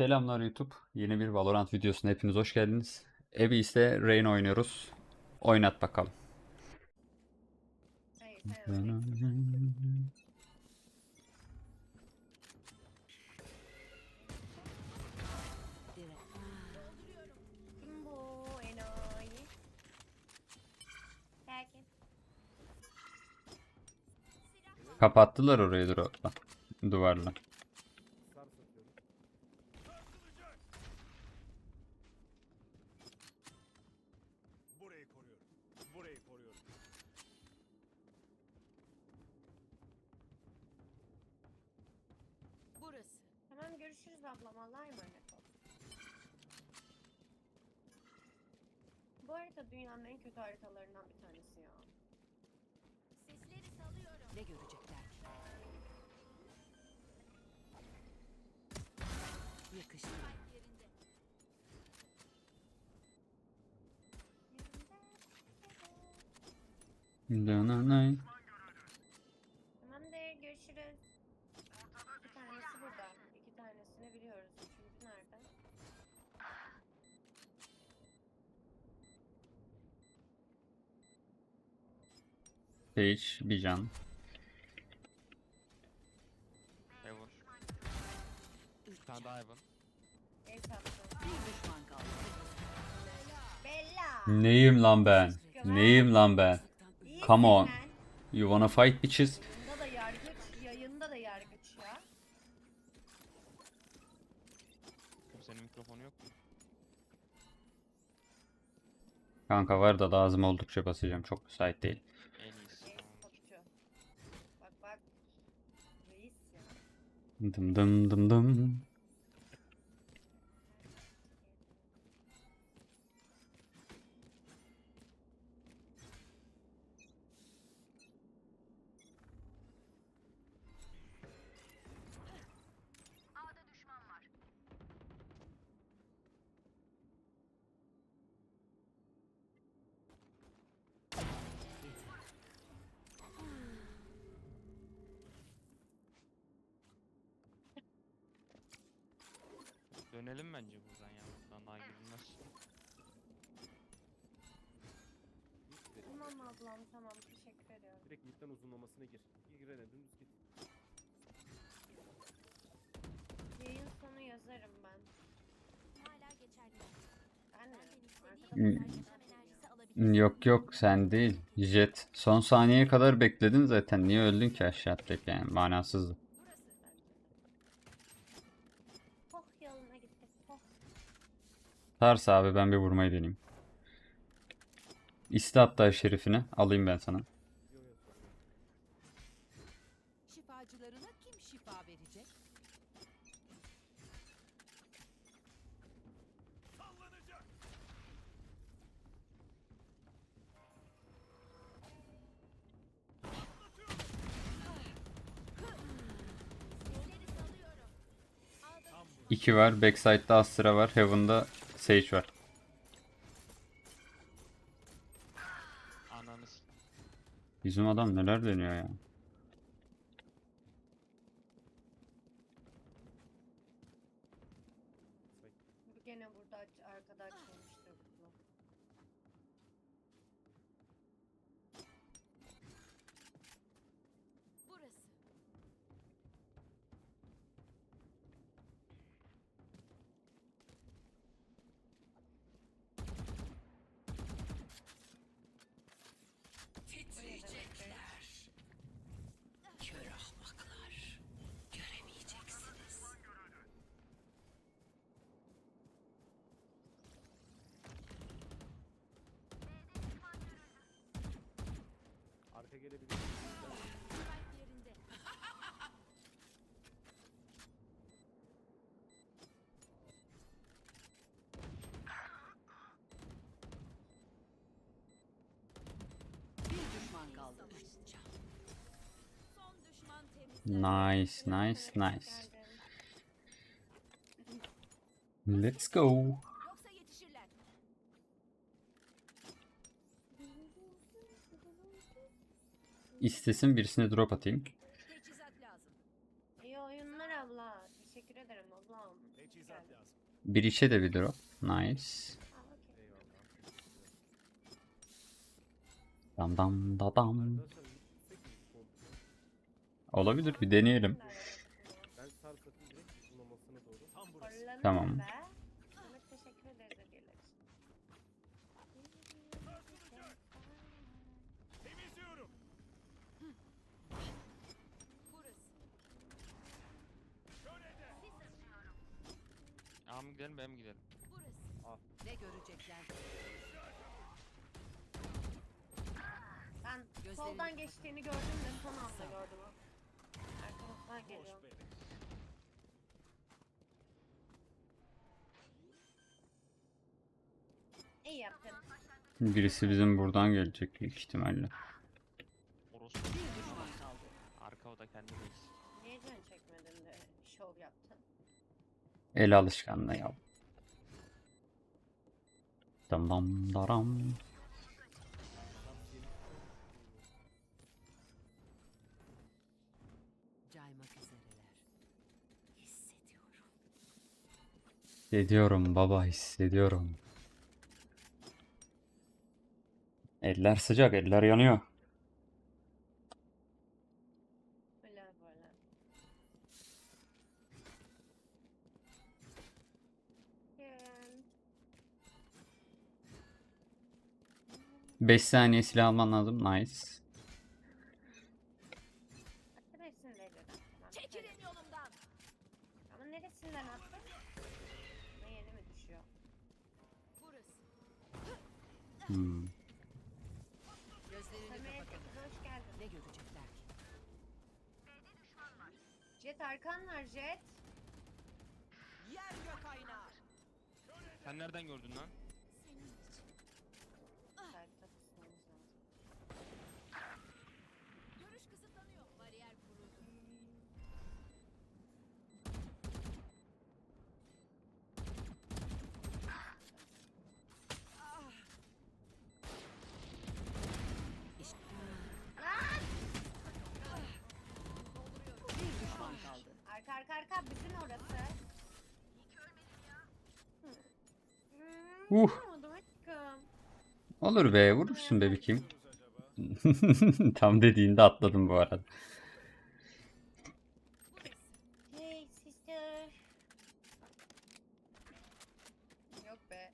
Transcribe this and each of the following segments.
Selamlar YouTube. Yeni bir Valorant videosuna hepiniz hoş geldiniz. Evi ise Reyna oynuyoruz. Oynat bakalım. Kapattılar orayı dropla. Duvarla. Görüşürüz ablam. Allah'a emanet ol. Bu harita dünyanın en kötü haritalarından bir tanesi ya. Sesleri salıyorum. Ne görecekler? Yakıştı. yerinde. Dönenay. Tamamdır görüşürüz. Bir tanesi burada. İki tanesini biliyoruz. Üçüncü nerede? Sage, Bijan. Evan. Bir tane daha. Bir. Bella. Neyim lan ben? Neyim lan ben? Come on. You wanna fight bitches? Yayında da yargıç, yayında da yargıç ya. Oğlum senin mikrofonu yok mu? Kanka var da lazım oldukça basacağım. Çok müsait değil. Dum dum dum dum. Dönelim bence buradan ya. Buradan daha girilmez. Tamam ablam tamam teşekkür ediyorum. Direkt midden uzunlamasına gir. Gir girene dümdüz git. Yayın sonu yazarım ben. Hala geçerli. Ben? Hmm. Arkadaşlar Yaşam enerjisi alabilir. Yok yok sen değil. Jet. Son saniyeye kadar bekledin zaten. Niye öldün ki aşağı atlayıp yani manasızdı. Tars abi ben bir vurmayı deneyeyim. İste hatta şerifini. Alayım ben sana. Şifacılarına kim şifa verecek? 2 var. Backside'da Astra var. Heaven'da Sage var. Ananı s- Bizim adam neler deniyor ya. Gelebilir. Nice, nice, nice. Let's go. İstesin birisine drop atayım. Teçhizat lazım. İyi oyunlar abla. Teşekkür teşekkür ederim ablam. Teçhizat Geldim. lazım. Bir içe de bir drop. Nice. Dam dam da dam. Olabilir bir deneyelim. Ben sar satın direkt uzunlamasına doğru. Tam burası. Horlanırım Tamam. be. Mehmet teşekkür ederiz hediyeler için. Temizliyorum. Burası. A mı gidelim mi? Burası. Ne görecekler? Ben Gözlerini soldan kapat. geçtiğini gördüm de son anda gördüm. Arkamızdan geliyor. İyi yaptın. Birisi bizim buradan gelecek büyük ihtimalle. Orospu. Bir düşman kaldı. Arka oda kendi. Niye can çekmedin de şov yaptın? El alışkanlığı ya. Dam dam daram. Caymak üzereler. Hissediyorum. Hissediyorum baba hissediyorum. Eller sıcak, eller yanıyor. 5 saniye silah alman lazım. Nice. Neresin dedi? Çekilin yolumdan. Ama neresinden attın? Ne yeni mi düşüyor? Burası. Gözlerini Samet hoş geldin. Ne görecekler ki? Jet arkan Jet. Yer gök aynar. Sen nereden gördün lan? Senin için. Sahipte kısmamız lazım. Görüş kısıtlanıyor. Bariyer kuruldu. Bir düşman kaldı. Arka arka arka bizim orası. Hmm, Uh. Olur be vurursun be kim. Diyoruz acaba? Tam dediğinde atladım bu arada. Hey sister. Yok be.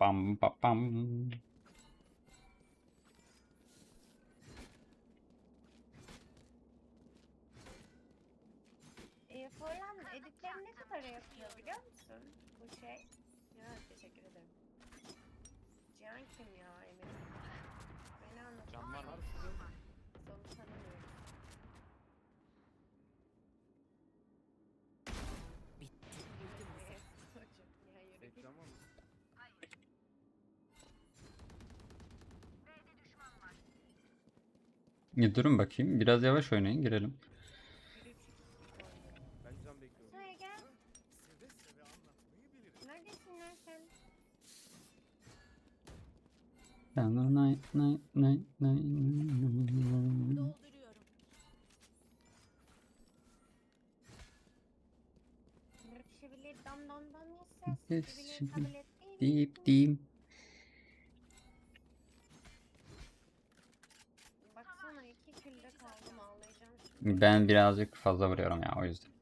Bam bam bam. E, Forlan editleri ne kadar yapıyor biliyor musun? Bu şey. Ya teşekkür ederim. Cihan kim ya Emir? Beni anlat. Can var mı? Sonu tanımıyorum. Bitti. Hocam, ya yürü var mı? Ya durun bakayım. Biraz yavaş oynayın girelim. Deyip diyeyim. Baksana iki külde kaldım ağlayacağım. Ben birazcık fazla vuruyorum ya o yüzden.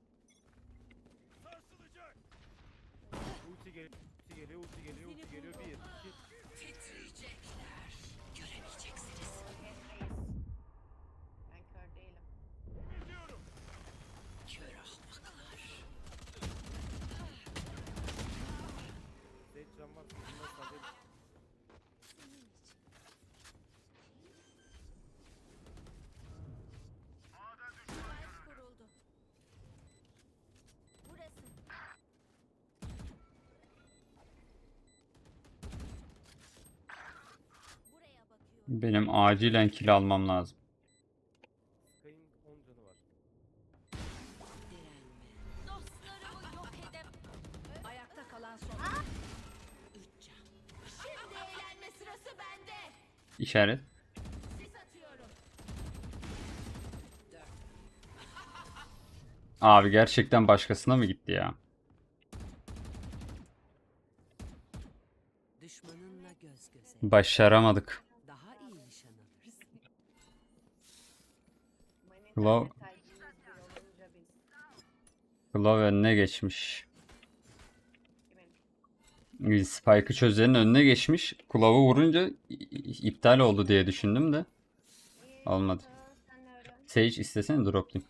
Benim acilen kill almam lazım. Sky'ın 10 canı var. Direnme. Dostlarımı yok edem. Ayakta kalan son. Üç can. Şimdi eğlenme sırası bende. İşaret. Abi gerçekten başkasına mı gitti ya? Düşmanınla göz göze. Başaramadık. Daha iyi nişan alırsın. Biz. Glove önüne geçmiş. Spike'ı çözenin önüne geçmiş. Glove'u vurunca iptal oldu diye düşündüm de. Öğren. Sage istesene droplayayım.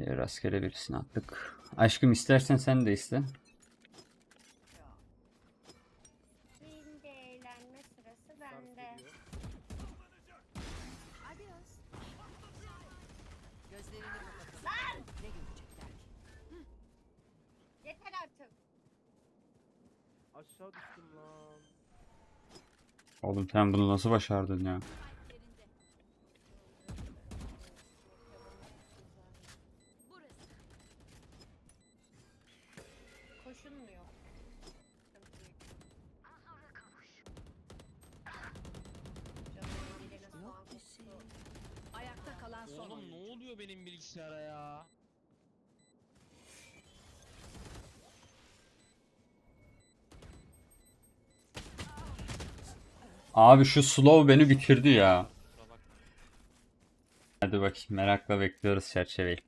Rastgele birisini attık. Aşkım istersen sen de iste. Şimdi eğlenme sırası Dans bende. ediyor. Adios. Gözlerini kapatalım. Ne görecekler ki? Yeter artık. Aşağı düştüm lan. Oğlum sen bunu nasıl başardın ya? Abi şu slow beni bitirdi ya. Hadi bakayım merakla bekliyoruz çerçeveyi.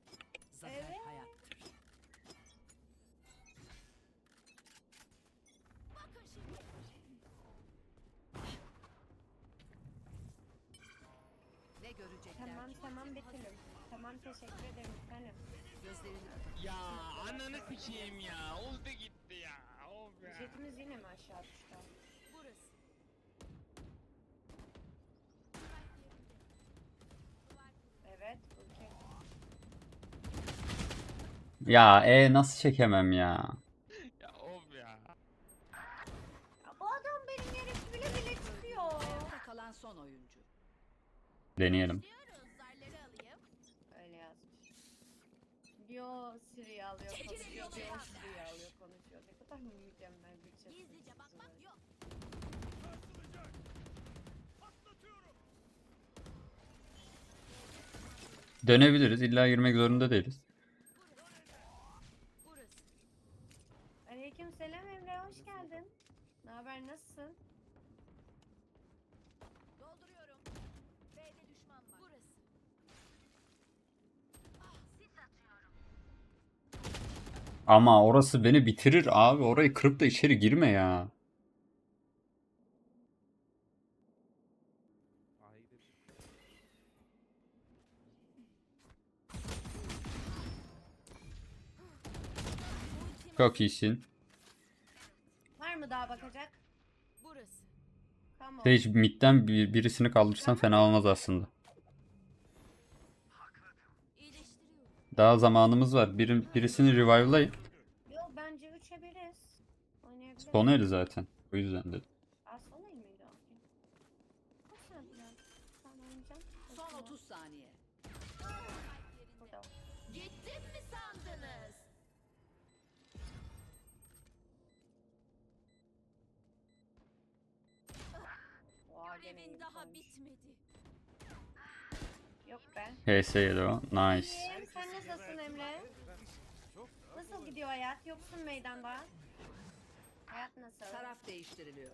Ya e nasıl çekemem ya? Ya of ya. Ya bu adam benim yere bile bile çıkıyor. Ayakta kalan son oyuncu. Deneyelim. Zarları alayım. Öyle yazmış. Diyor Siri alıyor konuşuyor. Diyor Siri alıyor konuşuyor. Ne kadar mükemmel bir chat. Gizlice bakmak yok. Dönebiliriz. İlla girmek zorunda değiliz. Burası. Aleyküm selam Emre hoş geldin. Haber nasılsın? Dolduruyorum. B'de düşman var. Burası. Ama orası beni bitirir abi. Orayı kırıp da içeri girme ya. Çok iyisin. Var mı daha bakacak? Sage midden bir, birisini kaldırsan fena olmaz aslında. Daha zamanımız var. Bir, birisini revive'layın. Yok bence 3'e 1'iz. Oynayabiliriz. Son eli zaten. O yüzden dedim. Son el miydi o? Kaç saat biraz? Sen oynayacaksın. Son Bakayım. 30 saniye. Burada. Gittim mi sandınız? Oha gene iyi Görevin daha bitmedi. Yok be. HS yedi o. Nice. İyiyim. Sen nasılsın Emre? Nasıl gidiyor hayat? Yoksun meydanda. Hayat nasıl? Taraf değiştiriliyor.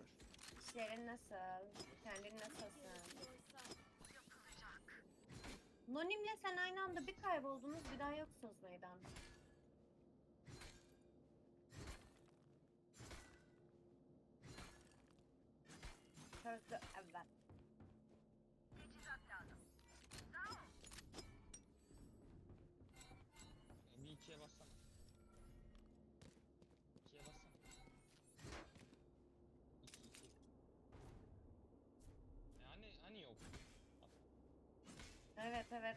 İşlerin nasıl? Kendin nasılsın? Nonim'le sen aynı anda bir kayboldunuz bir daha yoksunuz meydanda. Evet. Bir ikiye bassana. İkiye bassana. İki iki. E hani hani yok. Evet evet.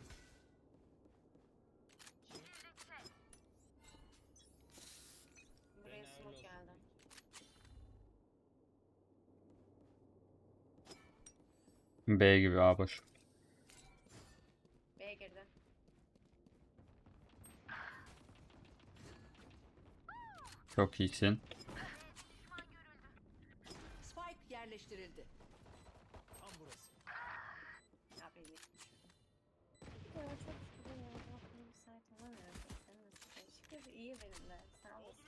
B gibi A boş. B'ye girdi. Çok iyisin. Spike yerleştirildi. Tam burası. Ya beni çok Sen nasıl? Şey? İyi benimle. Sağ olasın.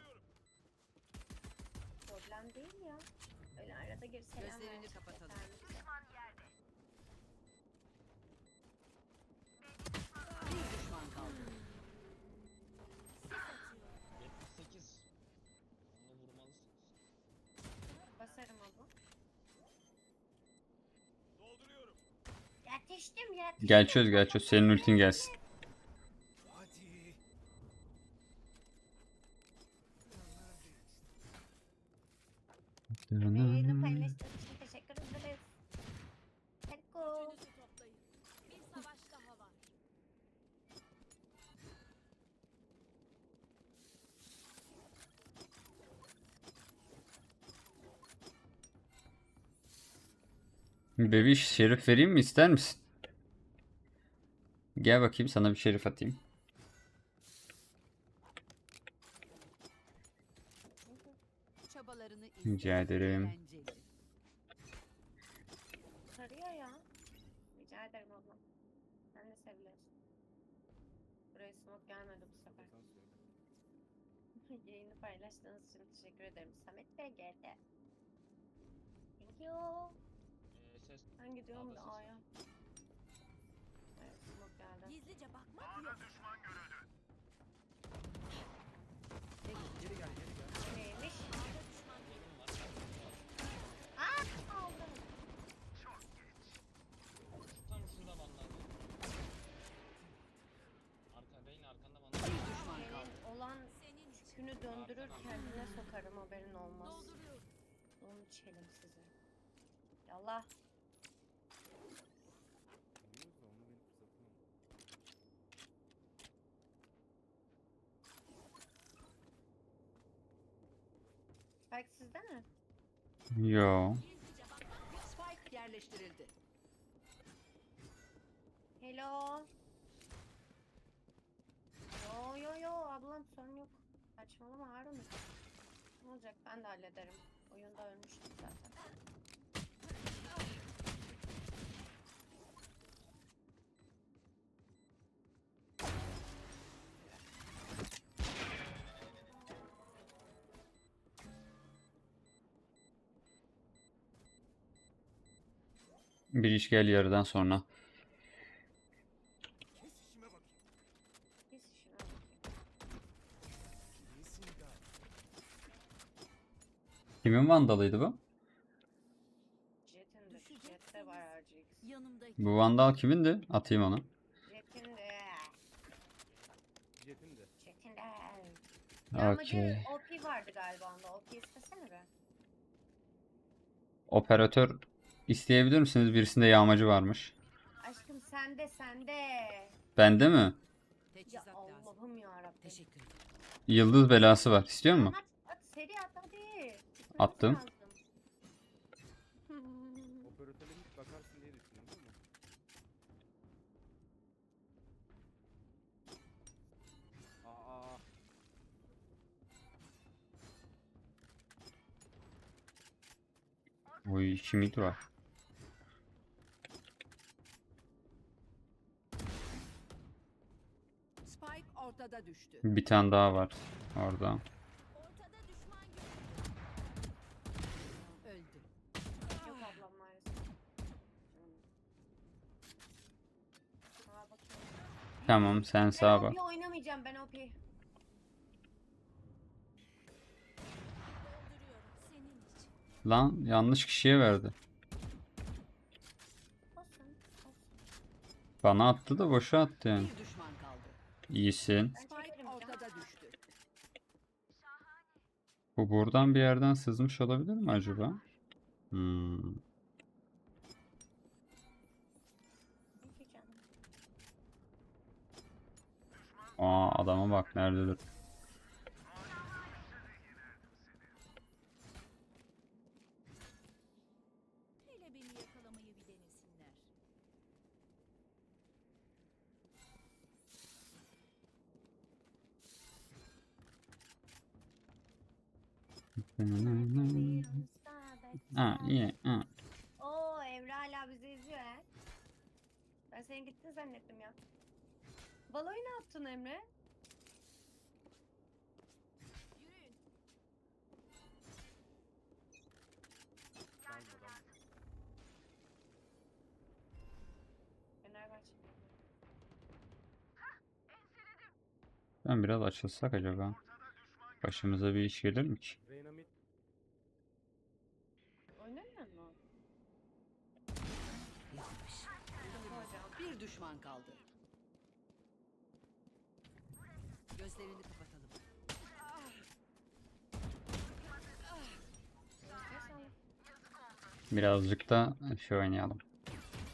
Problem değil ya. Öyle arada gir selam Gözlerini kapatalım. Efendim. Yetiştim yetiştim. Gel çöz gel çöz. Senin ultin gelsin. Yayını için teşekkür ederiz. Bebiş şerif vereyim mi ister misin? Gel bakayım sana bir şerif atayım. Çabalarını Rica ederim. Sarıyor ya. Rica ederim ablam. Sen de. Buraya smoke gelmedi bu sefer. Yayını paylaştığınız için teşekkür ederim. Samet Bey geldi. Thank you. Ee, ses Ben gidiyorum da Abla A'ya. Gizlice bakmak yok. Geri gel geri gel. Neymiş? Aa aldım. Tam şurada banladı. Arka Reyn arkanda düşman kaldı. Senin olan Senin için. döndürür kendine sokarım haberin olmaz. Dolduruyorum. Onu içelim size. Yallah. Bilmiyoruz da onu benim fırsatım oldu. Spike sizde mi? Yo. Spike yerleştirildi. Hello. Yo yo yo ablam sorun yok. Saçmalama Harun. Ne olacak ben de hallederim. Oyunda ölmüştüm zaten. Bir iş gel yarıdan sonra. Kimin vandalıydı bu? Bu vandal kimindi? Atayım onu. Okey. OP vardı galiba onda. OP istesene be. Operatör isteyebilir misiniz? Birisinde yağmacı varmış. Aşkım sende sende. Bende mi? Ya. Allah'ım yarabbim. Teşekkür ederim. Yıldız belası var. İstiyor musun? At, at seri at hadi. Attım. lazım. Operatöre hiç bakarsın diye düşündüm ama. Aa. Oy şimdi var. Spike ortada düştü. Bir tane daha var orada. ortada düşman görüyorum. Öldü. Yok ablam maalesef. Bakıyorum. Tamam sen Ben sağa bak. OP oynamayacağım ben OP. Dolduruyorum. Senin için. Lan yanlış kişiye verdi. Olsun. Bana attı da boşa attı yani. Bir düşman kaldı. İyisin. Bu buradan bir yerden sızmış olabilir mi acaba? Hmm. Aa adama bak nerededir. Hele beni yakalamayı bir denesinler. Ha iyi. Ha. Oo Emre hala bizi izliyor he. Ben senin gittin zannettim ya. Baloyu ne yaptın Emre? Yürüyün. Ben biraz açılsak acaba? Başımıza bir iş gelir mi ki? Bir düşman kaldı. Gözlerini kapatalım. Birazcık da şey oynayalım.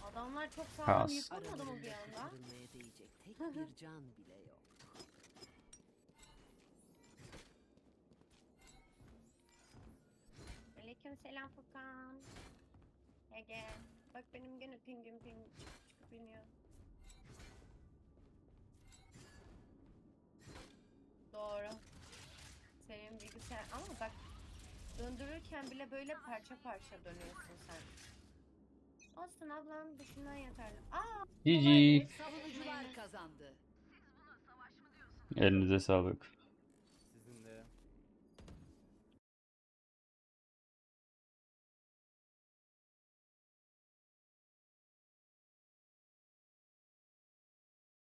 Adamlar çok sağlam Kaos. yıkılmadı mı bir anda? değecek tek bir can bile Aleyküm selam Furkan. Ege. Bak benim gene pingim ping çıkıp çıkıp iniyor. Doğru. Senin bilgisayar ama bak döndürürken bile böyle parça parça dönüyorsun sen. Olsun ablam düşünmen yeterli. Aa! GG. Savunucular kazandı. Elinize sağlık.